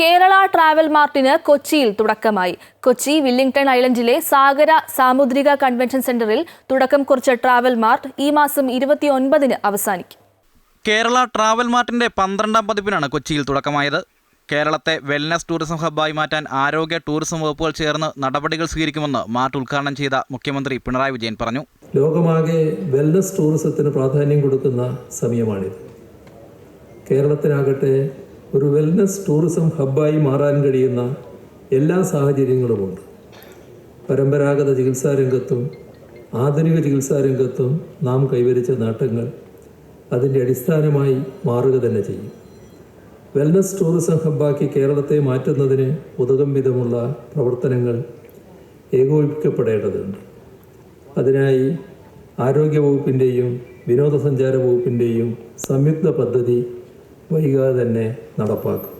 Kerala travel മാർട്ടിന് കൊച്ചിയിൽ തുടക്കമായി. Kochi Willingdon ഐലൻഡിലെ സാഗര സാമുദ്രിക convention സെന്ററിൽ തുടക്കം കുറിച്ച ട്രാവൽ മാർട്ട് ഈ മാസം ഇരുപത്തിയൊൻപതിന് അവസാനിക്കും. കേരള ട്രാവൽ മാർട്ടിന്റെ പന്ത്രണ്ടാം പതിപ്പിനാണ് കൊച്ചിയിൽ തുടക്കമായത്. കേരളത്തെ വെൽനസ് ടൂറിസം ഹബ്ബായി മാറ്റാൻ ആരോഗ്യ ടൂറിസം വകുപ്പുകൾ ചേർന്ന് നടപടികൾ സ്വീകരിക്കുമെന്ന് മാർട്ട് ഉദ്ഘാടനം ചെയ്ത മുഖ്യമന്ത്രി പിണറായി വിജയൻ പറഞ്ഞു. ലോകമാകെ വെൽനസ് ടൂറിസത്തിന് പ്രാധാന്യം കൊടുക്കുന്ന സമയമാണിത്. കേരളത്തിനാകട്ടെ ഒരു വെൽനസ് ടൂറിസം ഹബ്ബായി മാറാൻ കഴിയുന്ന എല്ലാ സാഹചര്യങ്ങളുമുണ്ട് പരമ്പരാഗത ചികിത്സാ രംഗത്തും ആധുനിക ചികിത്സാ രംഗത്തും നാം കൈവരിച്ച നേട്ടങ്ങൾ അതിന്റെ അടിസ്ഥാനമായി മാറുക തന്നെ ചെയ്യും. വെൽനസ് ടൂറിസം ഹബ്ബാക്കി കേരളത്തെ മാറ്റുന്നതിന് ഉതകം വിധമുള്ള പ്രവർത്തനങ്ങൾ ഏകോപിപ്പിക്കപ്പെടേണ്ടതുണ്ട് അതിനായി ആരോഗ്യവകുപ്പിന്റെയും വിനോദസഞ്ചാര വകുപ്പിന്റെയും സംയുക്ത പദ്ധതി വൈകാതെ തന്നെ നടപ്പാക്കും.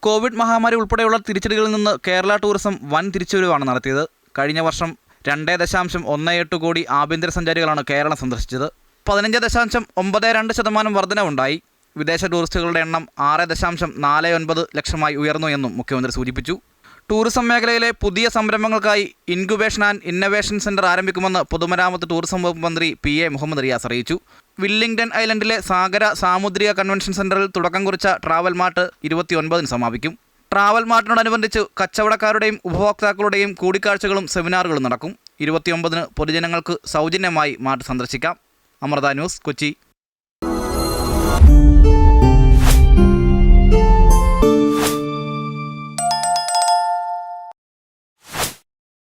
കോവിഡ് മഹാമാരി ഉൾപ്പെടെയുള്ള തിരിച്ചടികളിൽ നിന്ന് കേരള ടൂറിസം വൻ തിരിച്ചുവരവാണ് നടത്തിയത്. കഴിഞ്ഞ വർഷം രണ്ടേ ദശാംശം ഒന്ന് എട്ട് കോടി ആഭ്യന്തര സഞ്ചാരികളാണ് കേരളം സന്ദർശിച്ചത്. പതിനഞ്ച് ദശാംശം ഒമ്പത് രണ്ട് ശതമാനം വർധനവുണ്ടായി. വിദേശ ടൂറിസ്റ്റുകളുടെ എണ്ണം ആറ് ദശാംശം നാല് ഒൻപത് ലക്ഷമായി ഉയർന്നു എന്നും മുഖ്യമന്ത്രി സൂചിപ്പിച്ചു. ടൂറിസം മേഖലയിലെ പുതിയ സംരംഭങ്ങൾക്കായി ഇൻക്യുബേഷൻ ആൻഡ് ഇന്നവേഷൻ സെന്റർ ആരംഭിക്കുമെന്ന് പൊതുമരാമത്ത് ടൂറിസം വകുപ്പ് മന്ത്രി പി എ മുഹമ്മദ് റിയാസ് അറിയിച്ചു. വില്ലിംഗ്ടൺ ഐലൻഡിലെ സാഗര സാമുദ്രിക കൺവെൻഷൻ സെന്ററിൽ തുടക്കം കുറിച്ച ട്രാവൽ മാർട്ട് ഇരുപത്തിയൊൻപതിന് സമാപിക്കും. ട്രാവൽ മാർട്ടിനോടനുബന്ധിച്ച് കച്ചവടക്കാരുടെയും ഉപഭോക്താക്കളുടെയും കൂടിക്കാഴ്ചകളും സെമിനാറുകളും നടക്കും. ഇരുപത്തിയൊമ്പതിന് പൊതുജനങ്ങൾക്ക് സൗജന്യമായി മാർട്ട് സന്ദർശിക്കാം. അമൃത ന്യൂസ് കൊച്ചി.